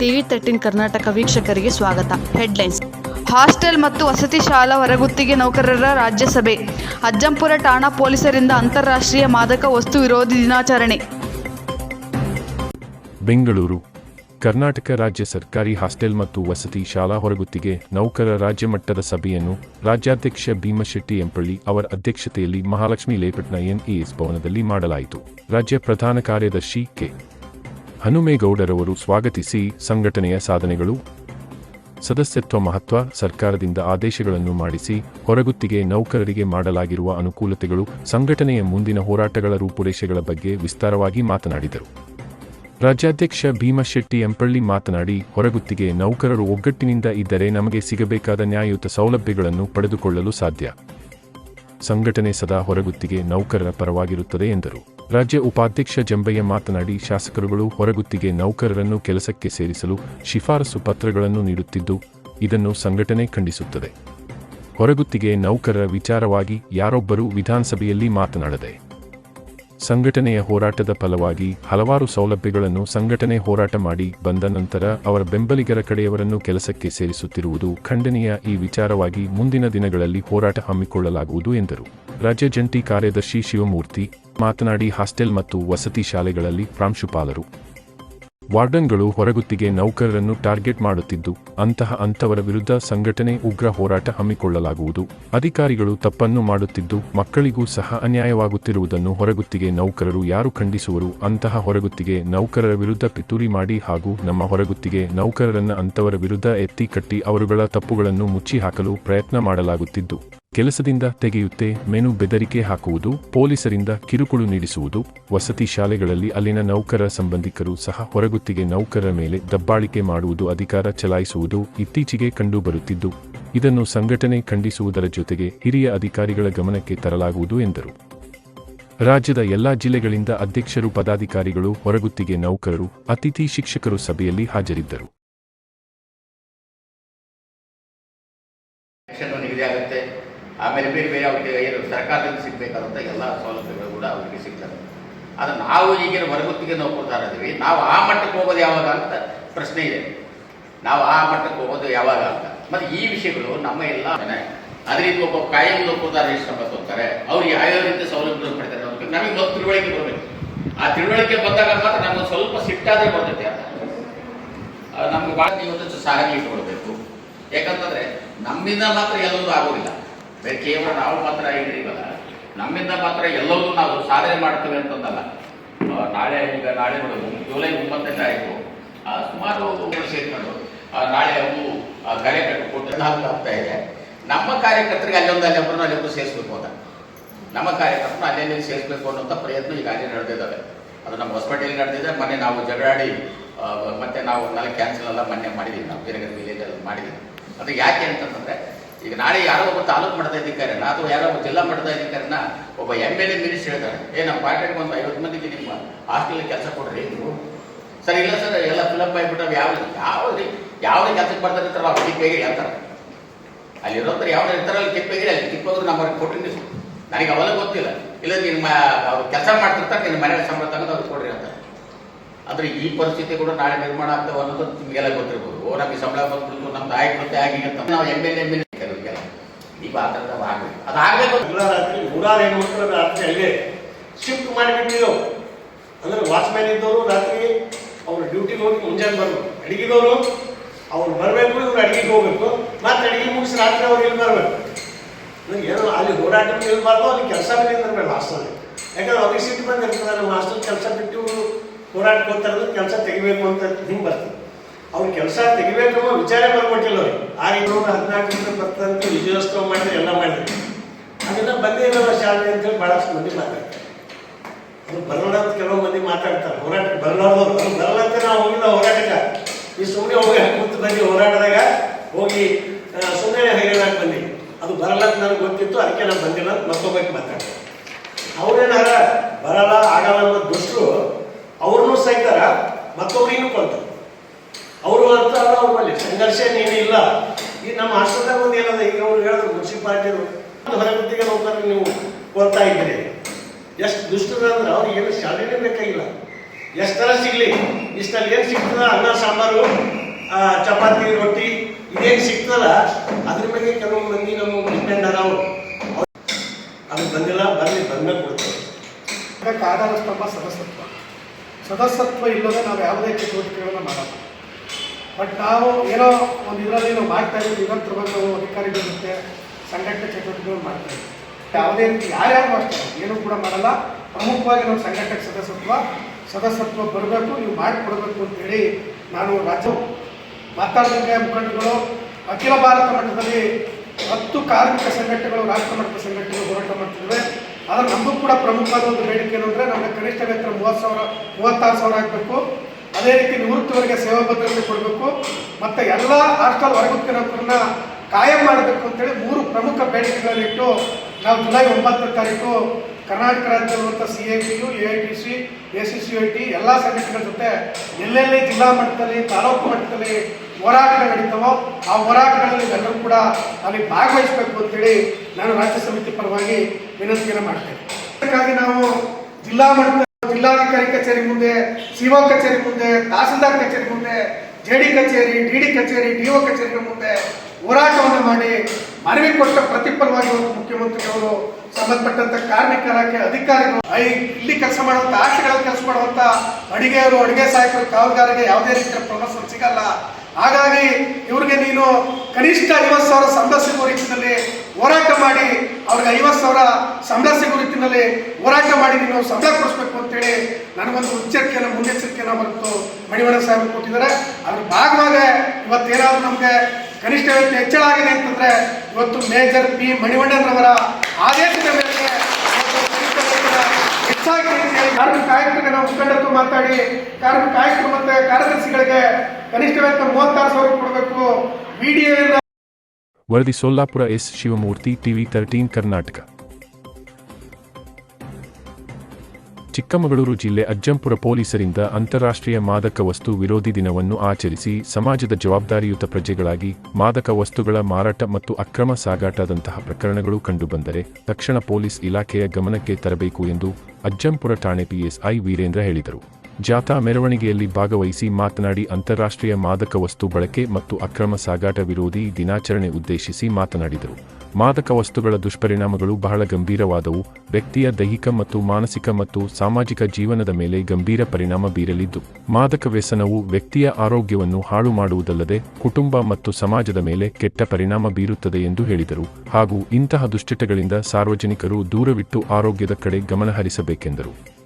TV thirteen Karnataka ವೀಕ್ಷಕರಿಗೆ ಸ್ವಾಗತ. Headlines. Hostel ಮತ್ತು ವಸತಿ ಶಾಲಾ ಹೊರಗುತ್ತಿಗೆ ನೌಕರರ ರಾಜ್ಯಸಭೆ. ಅಜ್ಜಂಪುರ ಠಾಣಾ ಪೊಲೀಸರಿಂದ ಅಂತಾರಾಷ್ಟ್ರೀಯ ಮಾದಕ ವಸ್ತು ವಿರೋಧಿ ದಿನಾಚರಣೆ. ಬೆಂಗಳೂರು. ಕರ್ನಾಟಕ ರಾಜ್ಯ ಸರ್ಕಾರಿ ಹಾಸ್ಟೆಲ್ ಮತ್ತು ವಸತಿ ಶಾಲಾ ಹೊರಗುತ್ತಿಗೆ ನೌಕರರ ರಾಜ್ಯ ಮಟ್ಟದ ಸಭೆಯನ್ನು ರಾಜ್ಯಾಧ್ಯಕ್ಷ ಭೀಮಶೆಟ್ಟಿ ಎಂಪಳ್ಳಿ ಅವರ ಅಧ್ಯಕ್ಷತೆಯಲ್ಲಿ ಮಹಾಲಕ್ಷ್ಮಿ ಲೇಪಟ್ನ ಎನ್ಇಎಸ್ ಭವನದಲ್ಲಿ ಮಾಡಲಾಯಿತು. ರಾಜ್ಯ ಪ್ರಧಾನ ಕಾರ್ಯದರ್ಶಿ ಕೆ. ಹನುಮೇಗೌಡರವರು ಸ್ವಾಗತಿಸಿ ಸಂಘಟನೆಯ ಸಾಧನೆಗಳು. ಸದಸ್ಯತ್ವ ಮಹತ್ವ ಸರ್ಕಾರದಿಂದ ಆದೇಶಗಳನ್ನು ಮಾಡಿಸಿ ಹೊರಗುತ್ತಿಗೆ ನೌಕರರಿಗೆ ಮಾಡಲಾಗಿರುವ ಅನುಕೂಲತೆಗಳು ಸಂಘಟನೆಯ ಮುಂದಿನ ಹೋರಾಟಗಳ ರೂಪುರೇಷೆಗಳ ಬಗ್ಗೆ ವಿಸ್ತಾರವಾಗಿ ಮಾತನಾಡಿದರು. ರಾಜ್ಯಾಧ್ಯಕ್ಷ ಭೀಮಶೆಟ್ಟಿ ಎಂಪಳ್ಳಿ ಮಾತನಾಡಿ, ಹೊರಗುತ್ತಿಗೆ ನೌಕರರು ಒಗ್ಗಟ್ಟಿನಿಂದ ಇದ್ದರೆ ನಮಗೆ ಸಿಗಬೇಕಾದ ನ್ಯಾಯಯುತ ಸೌಲಭ್ಯಗಳನ್ನು ಪಡೆದುಕೊಳ್ಳಲು ಸಾಧ್ಯ. ಸಂಘಟನೆ ಸದಾ ಹೊರಗುತ್ತಿಗೆ ನೌಕರರ ಪರವಾಗಿರುತ್ತದೆ ಎಂದರು. ರಾಜ್ಯ ಉಪಾಧ್ಯಕ್ಷ ಜಂಬಯ್ಯ ಮಾತನಾಡಿ, ಶಾಸಕರುಗಳು ಹೊರಗುತ್ತಿಗೆ ನೌಕರರನ್ನು ಕೆಲಸಕ್ಕೆ ಸೇರಿಸಲು ಶಿಫಾರಸು ಪತ್ರಗಳನ್ನು ನೀಡುತ್ತಿದ್ದು, ಇದನ್ನು ಸಂಘಟನೆ ಖಂಡಿಸುತ್ತದೆ. ಹೊರಗುತ್ತಿಗೆ ನೌಕರರ ವಿಚಾರವಾಗಿ ಯಾರೊಬ್ಬರೂ ವಿಧಾನಸಭೆಯಲ್ಲಿ ಮಾತನಾಡದೆ ಸಂಘಟನೆಯ ಹೋರಾಟದ ಫಲವಾಗಿ ಹಲವಾರು ಸೌಲಭ್ಯಗಳನ್ನು ಸಂಘಟನೆ ಹೋರಾಟ ಮಾಡಿ ಬಂದ ನಂತರ ಅವರ ಬೆಂಬಲಿಗರ ಕಡೆಯವರನ್ನು ಕೆಲಸಕ್ಕೆ ಸೇರಿಸುತ್ತಿರುವುದು ಖಂಡನೀಯ ಈ ವಿಚಾರವಾಗಿ ಮುಂದಿನ ದಿನಗಳಲ್ಲಿ ಹೋರಾಟ ಹಮ್ಮಿಕೊಳ್ಳಲಾಗುವುದು ಎಂದರು. ರಾಜ್ಯ ಜಂಟಿ ಕಾರ್ಯದರ್ಶಿ ಶಿವಮೂರ್ತಿ ಮಾತನಾಡಿ ಹಾಸ್ಟೆಲ್ ಮತ್ತು ವಸತಿ ಶಾಲೆಗಳಲ್ಲಿ ಪ್ರಾಂಶುಪಾಲರು ವಾರ್ಡನ್ಗಳು ಹೊರಗುತ್ತಿಗೆ ನೌಕರರನ್ನು ಟಾರ್ಗೆಟ್ ಮಾಡುತ್ತಿದ್ದು, ಅಂತಹ ಅಂಥವರ ವಿರುದ್ಧ ಸಂಘಟನೆ ಉಗ್ರ ಹೋರಾಟ ಹಮ್ಮಿಕೊಳ್ಳಲಾಗುವುದು. ಅಧಿಕಾರಿಗಳು ತಪ್ಪನ್ನು ಮಾಡುತ್ತಿದ್ದು, ಮಕ್ಕಳಿಗೂ ಸಹ ಅನ್ಯಾಯವಾಗುತ್ತಿರುವುದನ್ನು ಹೊರಗುತ್ತಿಗೆ ನೌಕರರು ಯಾರು ಖಂಡಿಸುವರು? ಅಂತಹ ಹೊರಗುತ್ತಿಗೆ ನೌಕರರ ವಿರುದ್ಧ ಪಿತೂರಿ ಮಾಡಿ ಹಾಗೂ ನಮ್ಮ ಹೊರಗುತ್ತಿಗೆ ನೌಕರರನ್ನ ಅಂಥವರ ವಿರುದ್ಧ ಎತ್ತಿ ಕಟ್ಟಿ ಅವರುಗಳ ತಪ್ಪುಗಳನ್ನು ಮುಚ್ಚಿಹಾಕಲು ಪ್ರಯತ್ನ ಮಾಡಲಾಗುತ್ತಿದ್ದು. ಕೆಲಸದಿಂದ ತೆಗೆಯುತ್ತೆ, ಮೆನು ಬೆದರಿಕೆ ಹಾಕುವುದು, ಪೊಲೀಸರಿಂದ ಕಿರುಕುಳು ನೀಡಿಸುವುದು, ವಸತಿ ಶಾಲೆಗಳಲ್ಲಿ ಅಲ್ಲಿನ ನೌಕರ ಸಂಬಂಧಿಕರು ಸಹ ಹೊರಗುತ್ತಿಗೆ ನೌಕರರ ಮೇಲೆ ದಬ್ಬಾಳಿಕೆ ಮಾಡುವುದು, ಅಧಿಕಾರ ಚಲಾಯಿಸುವುದು ಇತ್ತೀಚೆಗೆ ಕಂಡುಬರುತ್ತಿದ್ದು, ಇದನ್ನು ಸಂಘಟನೆ ಖಂಡಿಸುವುದರ ಜೊತೆಗೆ ಹಿರಿಯ ಅಧಿಕಾರಿಗಳ ಗಮನಕ್ಕೆ ತರಲಾಗುವುದು ಎಂದರು. ರಾಜ್ಯದ ಎಲ್ಲಾ ಜಿಲ್ಲೆಗಳಿಂದ ಅಧ್ಯಕ್ಷರು, ಪದಾಧಿಕಾರಿಗಳು, ಹೊರಗುತ್ತಿಗೆ ನೌಕರರು, ಅತಿಥಿ ಶಿಕ್ಷಕರು ಸಭೆಯಲ್ಲಿ ಹಾಜರಿದ್ದರು. ಆಮೇಲೆ ಬೇರೆ ಬೇರೆ ಅವರಿಗೆ ಏನು ಸರ್ಕಾರದಿಂದ ಸಿಗಬೇಕಾದಂಥ ಎಲ್ಲ ಸೌಲಭ್ಯಗಳು ಕೂಡ ಅವರಿಗೆ ಸಿಗ್ತವೆ. ಆದರೆ ನಾವು ಈಗಿನ ಹೊರಗುತ್ತಿಗೆ ನಾವು ಕೊಡ್ತಾ ಇದ್ದೀವಿ, ನಾವು ಆ ಮಟ್ಟಕ್ಕೆ ಹೋಗೋದು ಯಾವಾಗ ಅಂತ ಪ್ರಶ್ನೆ ಇದೆ. ನಾವು ಆ ಮಟ್ಟಕ್ಕೆ ಹೋಗೋದು ಯಾವಾಗ ಅಂತ. ಮತ್ತು ಈ ವಿಷಯಗಳು ನಮ್ಮ ಎಲ್ಲ ಅದರಿಂದ ಒಬ್ಬ ಕಾಯಂ ಲೋಕೋದಾರ ಸಂಬಂಧ ಹೋಗ್ತಾರೆ ಅವ್ರು ಯಾವ್ಯಾವ ರೀತಿ ಸೌಲಭ್ಯಗಳು ಪಡಿತಾರೆ ನಮಗೆ ಒಂದು ತಿಳುವಳಿಕೆ ಬರಬೇಕು. ಆ ತಿಳುವಳಿಕೆ ಬಂದಾಗ ಮಾತ್ರ ನಮಗೆ ಸ್ವಲ್ಪ ಸಿಟ್ಟಾದ್ರೆ ಬರ್ತೈತೆ ಅಂತ. ನಮ್ಗೆ ಭಾಳ ಇವತ್ತು ಸಹನೆ ಇಟ್ಕೊಳ್ಬೇಕು ಯಾಕಂತಂದ್ರೆ ನಮ್ಮಿಂದ ಮಾತ್ರ ಎಲ್ಲವೂ ಆಗೋದಿಲ್ಲ. ಬೇರೆ ಕೇವಲ ನಾವು ಮಾತ್ರ ಇವಾಗ. ನಮ್ಮಿಂದ ಮಾತ್ರ ಎಲ್ಲವೂ ನಾವು ಸಾಧನೆ ಮಾಡ್ತೀವಿ ಅಂತಂದಲ್ಲ. ನಾಳೆ ಈಗ ನಾಳೆ ಜುಲೈ ಒಂಬತ್ತನೇ ತಾರೀಕು ಸುಮಾರು ಸೇರ್ಕೊಂಡು ನಾಳೆ ಅವು ಕರೆ ನಾಲ್ಕು ಆಗ್ತಾ ಇದೆ. ನಮ್ಮ ಕಾರ್ಯಕರ್ತರಿಗೆ ಅಲ್ಲೊಂದು ಅಲ್ಲೊಬ್ಬರನ್ನ ಅಲ್ಲೊಬ್ಬರು ಸೇರಿಸ್ಬೇಕು ಅಂತ. ನಮ್ಮ ಕಾರ್ಯಕರ್ತರು ಅಲ್ಲೆಲ್ಲಿ ಸೇರಿಸಬೇಕು ಅನ್ನೋಂಥ ಪ್ರಯತ್ನ ಈಗಾಗಲೇ ನಡೆದಿದ್ದಾವೆ. ಅದು ನಮ್ಮ ಹೊಸಪೇಟೆಯಲ್ಲಿ ನಡೆದಿದೆ. ಮೊನ್ನೆ ನಾವು ಜಗಳಾಡಿ ಮತ್ತೆ ನಾವು ನಾಳೆ ಕ್ಯಾನ್ಸಲ್ ಎಲ್ಲ ಮೊನ್ನೆ ಮಾಡಿದ್ದೀವಿ. ನಾವು ಬೇರೆ ವಿಲೇಜಲ್ಲಿ ಮಾಡಿದ್ದೀವಿ. ಅದು ಯಾಕೆ ಅಂತಂದ್ರೆ ಈಗ ನಾಳೆ ಯಾರೋ ಒಬ್ಬ ತಾಲೂಕು ಮಟ್ಟದ ಅಧಿಕಾರಿನ ಅಥವಾ ಯಾರೋ ಒಬ್ಬ ಜಿಲ್ಲಾ ಮಟ್ಟದ ಅಧಿಕಾರಿನ ಒಬ್ಬ ಎಂ ಎಲ್ ಎ ಮಿನಿಸ್ಟರ್ ಹೇಳ್ತಾರೆ. ಏ, ನಮ್ಮ ಪಾರ್ಟಿಗೆ ಒಂದು ಐವತ್ತು ಮಂದಿಗೆ ನಿಮ್ಮ ಹಾಸ್ಟೆಲ್ ಕೆಲಸ ಕೊಡ್ರಿ ನೀವು ಸರ್, ಇಲ್ಲ ಸರ್, ಎಲ್ಲ ಫಿಲಪ್ ಆಗಿಬಿಟ್ಟು ಯಾವ ಯಾವ ಯಾವ ಕೆಲಸಕ್ಕೆ ಬರ್ತಾರೆ ಇರ್ತಾರಲ್ಲ ಅವ್ರು ಕಿಪ್ಪೇಗಿ ಹೇಳ್ತಾರೆ ಅಲ್ಲಿರೋದ್ರ ಯಾವ ಇರ್ತಾರಲ್ಲ ಕಿಪ್ಪೇಗಿ ಅಲ್ಲಿ ಕಿಪ್ಪೋದ್ರು ನಮ್ಮವ್ರಿಗೆ ಅವ್ರಿಗೆ ನೀವು ನನಗೆ ಅವೆಲ್ಲ ಗೊತ್ತಿಲ್ಲ. ಇಲ್ಲ ನಿಮ್ಮ ಅವ್ರು ಕೆಲಸ ಮಾಡ್ತಿರ್ತಾರೆ, ನಿನ್ನ ಮನೆಯಲ್ಲಿ ಸಂಬಳ ತಗೊಂಡು ಅವ್ರಿಗೆ ಕೊಡ್ರಿ ಅಂತ ಅಂದ್ರೆ ಈ ಪರಿಸ್ಥಿತಿ ಕೂಡ ನಾಳೆ ನಿರ್ಮಾಣ ಆಗ್ತಾವ ಅನ್ನೋದು ನಿಮಗೆಲ್ಲ ಗೊತ್ತಿರ್ಬೋದು. ಓ, ನಮಗೆ ಸಂಬಳ ಬಂದ್ಬಿಡ್ತು, ನಮ್ದು ಆಯ್ಕೆ ಆಗಿ ಅಂತ. ನಾವು ಎಂ ಎಲ್ ಕೆಲವರಿಗೆಲ್ಲ ಭಾಗ ಅದಾಗಬೇಕು. ಅದು ಆಗ್ಬೇಕು ಎಲ್ಲ ರಾತ್ರಿ ನೂರಾರು ಅಲ್ಲೇ ಶಿಫ್ಟ್ ಮಾಡಿಬಿಟ್ಟಿದ್ದೆವು ಅಂದ್ರೆ ವಾಚ್ಮ್ಯಾನ್ ಇದ್ದವರು ರಾತ್ರಿ ಅವ್ರು ಡ್ಯೂಟಿಗೆ ಹೋಗಿ ಮುಂಜಾನೆ ಬರ್ಬೇಕು. ಅಡಿಗೆದವರು ಅವ್ರು ಬರಬೇಕು, ಇವ್ರು ಅಡಿಗೆಗೆ ಹೋಗ್ಬೇಕು. ಮತ್ತೆ ಅಡಿಗೆ ಮುಗಿಸಿ ರಾತ್ರಿ ಅವ್ರು ಇಲ್ಲಿ ಬರಬೇಕು? ಏನೋ ಅಲ್ಲಿ ಹೋರಾಟ ನಿಲ್ಬಾರ್ದು ಅಲ್ಲಿ ಕೆಲಸ ನಿಂದಿರ್ಬೇಕು ಹಾಸ್ಟೆಲ್. ಯಾಕಂದ್ರೆ ಅವ್ರಿಗೆ ಸಿಟ್ಟು ಬಂದಿರ್ತದೆ ನಮ್ಮ ಹಾಸ್ಟೆಲ್ ಕೆಲಸ ಬಿಟ್ಟು ಹೋರಾಟಕ್ಕೆ ಹೋಗ್ತಾರೆ ಕೆಲಸ ತೆಗಿಬೇಕು ಅಂತ ಹಿಂಗೆ ಬರ್ತದೆ. ಅವ್ರು ಕೆಲಸ ತೆಗಿಬೇಕು ಅನ್ನೋ ವಿಚಾರ ಬರ್ಕೊಟ್ಟಿಲ್ಲ ಅವ್ರಿಗೆ ಆ ರೀತಿ ಒಂದು ಗಂಟೆ ಬರ್ತಂತ ವಿಜಯೋತ್ಸವ ಮಾಡಿದ್ರೆ ಎಲ್ಲ ಮಾಡಿದ್ರು. ಅದನ್ನ ಬಂದೇ ಇಲ್ಲ ಶಾಲೆ ಅಂತೇಳಿ ಬಹಳಷ್ಟು ಮಂದಿ ಮಾತಾಡ್ತಾರೆ. ಅದು ಬರಲ್ಲ ಅಂತ ಕೆಲವು ಮಂದಿ ಮಾತಾಡ್ತಾರೆ. ಹೋರಾಟ ಬರಲಾರ್ದವ್ರು ಬರಲ್ಲ ಅಂತ ನಾವು ಹೋಗಿಲ್ಲ, ಹೋರಾಟಕ್ಕೆ. ಈ ಸುಮ್ಮನೆ ಹೋಗಿ ಕೂತು ಬಂದು ಹೋರಾಟದಾಗ ಹೋಗಿ ಸುಮ್ಮನೆ ಹೈರಾಣಕ್ಕೆ ಬಂದಿ ಅದು ಬರಲ್ಲ ಅಂತ ನನಗೆ ಗೊತ್ತಿತ್ತು, ಅದಕ್ಕೆ ನಾನು ಬಂದಿಲ್ಲ ಅಂತ ಮತ್ತೊಬ್ಬಕ್ಕೆ ಮಾತಾಡ್ತಾರೆ. ಅವ್ರೇನಾರ ಬರಲ್ಲ, ಆಗಲ್ಲ ಅನ್ನೋ ದುಷ್ಟರು, ಅವ್ರನ್ನೂ ಸಹಿತಾರ ಮತ್ತೊಬ್ಬರಿಗೂ ಕೊಡ್ತಾರೆ ಅವರು ಅಂತ ಅವ್ರಲ್ಲಿ ಸಂಘರ್ಷ ಏನಿಲ್ಲ ಇಲ್ಲ. ಈ ನಮ್ಮ ಆಶ್ರದಾಗ ಒಂದು ಏನದ, ಈಗ ಅವ್ರು ಹೇಳಿದ್ರು ಮುನ್ಸಿಪಾಲಿಟಿಯವರು ಹೊರಗುತ್ತಿಗೆ ನೌಕರರು ನೀವು ಕೊಡ್ತಾ ಇದ್ದೀರಿ. ಎಷ್ಟು ದುಷ್ಟದ ಅಂದ್ರೆ ಅವ್ರಿಗೆ ಏನು ಶಾಲೆನೇ ಬೇಕಾಗಿಲ್ಲ. ಎಷ್ಟರ ಸಿಗ್ಲಿ? ಇಷ್ಟಲ್ಲಿ ಏನು ಸಿಗ್ತದ? ಅನ್ನ, ಸಾಂಬಾರು ಚಪಾತಿ, ರೊಟ್ಟಿ, ಇದೇನು ಸಿಗ್ತದ ಅದ್ರ ಬಗ್ಗೆ ಕೆಲವು ಮಂದಿ ನಮ್ಮ ಡಿಪೆಂಡ್ ಅದಾವ ಅದು ಬಂದಿಲ್ಲ, ಬರಲಿ, ಬಂದ್ಮೇಲೆ ಕೊಡ್ತೇವೆ. ಅದಕ್ಕೆ ಆಧಾರ ಸ್ತಂಭ ಸದಸ್ಯತ್ವ. ಸದಸ್ಯತ್ವ ಇಲ್ಲದೆ ನಾವು ಯಾವುದೇ ಚಟುವಟಿಕೆಗಳನ್ನು ಮಾಡಲ್ಲ. ಬಟ್ ನಾವು ಏನೋ ಒಂದು ಇದರಲ್ಲಿ ನಾವು ಮಾಡ್ತಾ ಇದ್ದೀವಿ ನಿರಂತರವಾಗಿ ನಾವು ಅಧಿಕಾರಿಗಳ ಜೊತೆ ಸಂಘಟನೆ ಚಟುವಟಿಕೆಗಳು ಮಾಡ್ತಾ ಇದ್ದೀವಿ. ಯಾವುದೇ ರೀತಿ ಯಾರ್ಯಾರು ಮಾಡ್ತಾರೆ, ಏನೂ ಕೂಡ ಮಾಡಲ್ಲ. ಪ್ರಮುಖವಾಗಿ ನಾವು ಸಂಘಟನೆ ಸದಸ್ಯತ್ವ ಸದಸ್ಯತ್ವ ಬರಬೇಕು, ನೀವು ಮಾಡಿಕೊಡ್ಬೇಕು ಅಂತೇಳಿ ನಾನು ರಾಜ್ಯ ಮಾತಾಡಿದಂಗೆ ಮುಖಂಡಗಳು ಅಖಿಲ ಭಾರತ ಮಟ್ಟದಲ್ಲಿ ಹತ್ತು ಕಾರ್ಮಿಕ ಸಂಘಟನೆಗಳು, ರಾಷ್ಟ್ರ ಮಟ್ಟದ ಸಂಘಟನೆಗಳು ಹೋರಾಟ ಮಾಡ್ತಿದ್ದಾವೆ. ಆದರೆ ನಮಗೂ ಕೂಡ ಪ್ರಮುಖವಾದ ಒಂದು ಬೇಡಿಕೆ ಅಂದರೆ ನಮಗೆ ಕನಿಷ್ಠ ವೇತನ ಮೂವತ್ತು ಸಾವಿರ, ಮೂವತ್ತಾರು ಸಾವಿರ ಆಗಬೇಕು. ಅದೇ ರೀತಿ ನಿವೃತ್ತಿವರೆಗೆ ಸೇವಾ ಭದ್ರತೆ ಕೊಡಬೇಕು ಮತ್ತು ಎಲ್ಲ ಹಾಸ್ಟೆಲ್ ನೌಕರನ್ನ ಕಾಯಂ ಮಾಡಬೇಕು ಅಂತೇಳಿ ಮೂರು ಪ್ರಮುಖ ಬೇಡಿಕೆಗಳನ್ನಿಟ್ಟು ನಾವು ಜುಲೈ ಒಂಬತ್ತನೇ ತಾರೀಕು Karnataka ರಾಜ್ಯದಲ್ಲಿರುವಂಥ C A P U, A I T C, A C C I T ಎಲ್ಲ ಸಂಘಟನೆಗಳ ಜೊತೆ ಎಲ್ಲೆಲ್ಲಿ ಜಿಲ್ಲಾ ಮಟ್ಟದಲ್ಲಿ, ತಾಲೂಕು ಮಟ್ಟದಲ್ಲಿ ಹೋರಾಟಗಳು ನಡೀತಾವೋ ಆ ಹೋರಾಟಗಳಲ್ಲಿ ಎಲ್ಲರೂ ಕೂಡ ಅಲ್ಲಿ ಭಾಗವಹಿಸಬೇಕು ಅಂತೇಳಿ ನಾನು ರಾಜ್ಯ ಸಮಿತಿ ಪರವಾಗಿ ವಿನಂತಿಯನ್ನು ಮಾಡ್ತೇನೆ. ಅದಕ್ಕಾಗಿ ನಾವು ಜಿಲ್ಲಾ ಮಟ್ಟದ ಜಿಲ್ಲಾಧಿಕಾರಿ ಕಚೇರಿ ಮುಂದೆ ಸಿಒ ಕಚೇರಿ ಮುಂದೆ, ತಹಸೀಲ್ದಾರ್ ಕಚೇರಿ ಮುಂದೆ, ಜೆ ಡಿ ಕಚೇರಿ ಡಿ ಕಚೇರಿ, ಡಿ ಒ ಕಚೇರಿ ಮುಂದೆ ಹೋರಾಟವನ್ನು ಮಾಡಿ ಮನವಿ ಕೊಟ್ಟ ಪ್ರತಿಫಲವಾಗಿ ಮುಖ್ಯಮಂತ್ರಿಗಳು ಸಂಬಂಧಪಟ್ಟಂತ ಕಾರ್ಮಿಕ ಇಲಾಖೆ ಅಧಿಕಾರಿಗಳು ಇಲ್ಲಿ ಕೆಲಸ ಮಾಡುವಂತ ಆಟಗಳಲ್ಲಿ ಕೆಲಸ ಮಾಡುವಂತ ಅಡಿಗೆಯವರು, ಅಡಿಗೆ ಸಹಾಯಕರು ಕಾವಲುಗಾರರಿಗೆ ಯಾವುದೇ ರೀತಿಯ ಪ್ರಮೋಷನ್ ಸಿಗಲ್ಲ. ಹಾಗಾಗಿ ಇವ್ರಿಗೆ ನೀನು ಕನಿಷ್ಠ ಐವತ್ತು ಸಾವಿರ ಸಂಬಳ ಸಿಗುವ ರೀತಿಯಲ್ಲಿ ಹೋರಾಟ ಮಾಡಿ, ಅವ್ರಿಗೆ ಐವತ್ತು ಸಾವಿರ ಸಂಬಳ ಸಿಗುವ ರೀತಿಯಲ್ಲಿ ಹೋರಾಟ ಮಾಡಿ ನೀನು ಸಂಬಳ ಕೊಡಿಸ್ಬೇಕು ಅಂತೇಳಿ ನನಗೊಂದು ಉಚ್ಚರಿಕೆಯನ್ನು ಮುನ್ನೆಚ್ಚರಿಕೆಯನ್ನು ಮತ್ತು ಮಡಿವಣ ಸಾಹೇಬರು ಕೊಟ್ಟಿದ್ದಾರೆ ಅದ್ರ ಭಾಗವಾಗ ಇವತ್ತೇನಾದ್ರು ನಮಗೆ ಕನಿಷ್ಠ ಹೆಚ್ಚಳ ಆಗಿದೆ ಅಂತಂದ್ರೆ ಇವತ್ತು ಮೇಜರ್ ಪಿ ಮಣಿವಣ್ಣನವರ ಆದೇಶದ ಹೇಳಿ ಕಾರ್ಮಿಕ ಆಯುಕ್ತರಿಗೆ ನಾವು ಮುಖಂಡತ್ವ ಮಾತಾಡಿ, ಕಾರ್ಮಿಕ ಆಯುಕ್ತರು ಮತ್ತೆ ಕಾರ್ಯದರ್ಶಿಗಳಿಗೆ ಕನಿಷ್ಠ ವೇತನ ಮೂವತ್ತಾರು ಸಾವಿರ ಕೊಡಬೇಕು. ವಿಡಿಯೋ ವರದಿ Sollapura S Shivamurthy, TV thirteen Karnataka. Chikkamagaluru ಜಿಲ್ಲೆ ಅಜ್ಜಂಪುರ ಪೊಲೀಸರಿಂದ ಅಂತಾರಾಷ್ಟ್ರೀಯ ಮಾದಕ ವಸ್ತು ವಿರೋಧಿ ದಿನವನ್ನು ಆಚರಿಸಿ ಸಮಾಜದ ಜವಾಬ್ದಾರಿಯುತ ಪ್ರಜೆಗಳಾಗಿ ಮಾದಕ ವಸ್ತುಗಳ ಮಾರಾಟ ಮತ್ತು ಅಕ್ರಮ ಸಾಗಾಟದಂತಹ ಪ್ರಕರಣಗಳು ಕಂಡುಬಂದರೆ ತಕ್ಷಣ ಪೊಲೀಸ್ ಇಲಾಖೆಯ ಗಮನಕ್ಕೆ ತರಬೇಕು ಎಂದು ಅಜ್ಜಂಪುರ ಠಾಣೆ ಪಿಎಸ್ಐ ವೀರೇಂದ್ರ ಹೇಳಿದರು. ಜಾಥಾ ಮೆರವಣಿಗೆಯಲ್ಲಿ ಭಾಗವಹಿಸಿ ಮಾತನಾಡಿ ಅಂತಾರಾಷ್ಟ್ರೀಯ ಮಾದಕ ವಸ್ತು ಬಳಕೆ ಮತ್ತು ಅಕ್ರಮ ಸಾಗಾಟ ವಿರೋಧಿ ದಿನಾಚರಣೆ ಉದ್ದೇಶಿಸಿ ಮಾತನಾಡಿದರು. ಮಾದಕ ವಸ್ತುಗಳ ದುಷ್ಪರಿಣಾಮಗಳು ಬಹಳ ಗಂಭೀರವಾದವು. ವ್ಯಕ್ತಿಯ ದೈಹಿಕ ಮತ್ತು ಮಾನಸಿಕ ಮತ್ತು ಸಾಮಾಜಿಕ ಜೀವನದ ಮೇಲೆ ಗಂಭೀರ ಪರಿಣಾಮ ಬೀರಲಿದ್ದು ಮಾದಕ ವ್ಯಸನವು ವ್ಯಕ್ತಿಯ ಆರೋಗ್ಯವನ್ನು ಹಾಳು ಮಾಡುವುದಲ್ಲದೆ ಕುಟುಂಬ ಮತ್ತು ಸಮಾಜದ ಮೇಲೆ ಕೆಟ್ಟ ಪರಿಣಾಮ ಬೀರುತ್ತದೆ ಎಂದು ಹೇಳಿದರು. ಹಾಗೂ ಇಂತಹ ದುಶ್ಚಟಗಳಿಂದ ಸಾರ್ವಜನಿಕರು ದೂರವಿಟ್ಟು ಆರೋಗ್ಯದ ಕಡೆ ಗಮನ ಹರಿಸಬೇಕೆಂದರು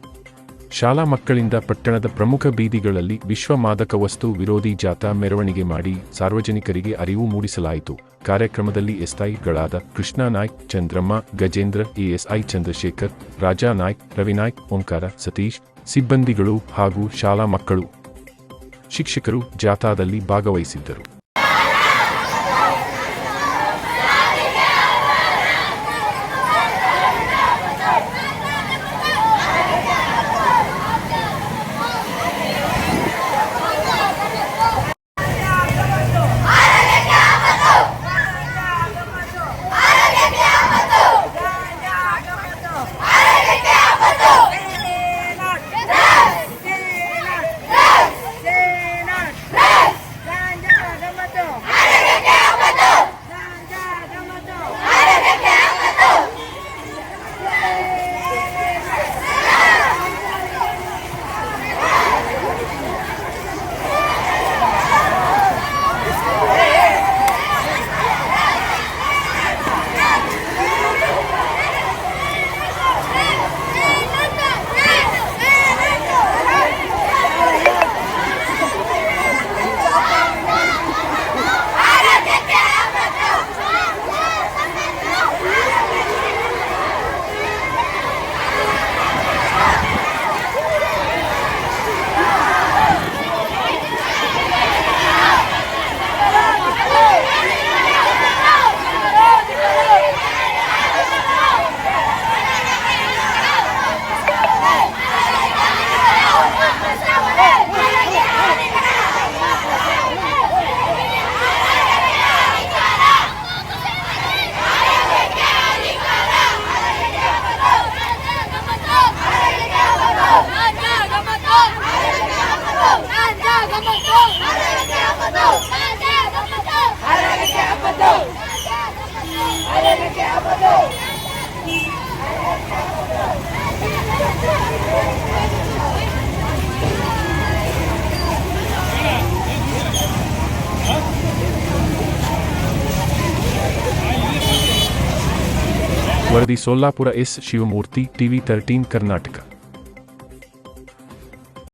ಶಾಲಾ ಮಕ್ಕಳಿಂದ ಪಟ್ಟಣದ ಪ್ರಮುಖ ಬೀದಿಗಳಲ್ಲಿ ವಿಶ್ವ ಮಾದಕ ವಸ್ತು ವಿರೋಧಿ ಜಾಥಾ ಮೆರವಣಿಗೆ ಮಾಡಿ ಸಾರ್ವಜನಿಕರಿಗೆ ಅರಿವು ಮೂಡಿಸಲಾಯಿತು. ಕಾರ್ಯಕ್ರಮದಲ್ಲಿ ಎಸ್ಐಗಳಾದ ಕೃಷ್ಣ ನಾಯ್ಕ್, ಚಂದ್ರಮ್ಮ, ಗಜೇಂದ್ರ, ಎಎಸ್ಐ ಚಂದ್ರಶೇಖರ್, ರಾಜಾ ನಾಯ್ಕ್ ರವಿನಾಯ್ಕ್ ಓಂಕಾರ, ಸತೀಶ್, ಸಿಬ್ಬಂದಿಗಳು ಹಾಗೂ ಶಾಲಾ ಮಕ್ಕಳು. ಶಿಕ್ಷಕರು ಜಾಥಾದಲ್ಲಿ ಭಾಗವಹಿಸಿದ್ದರು. ವರದಿ Solapura S Shivamurthy TV thirteen Karnataka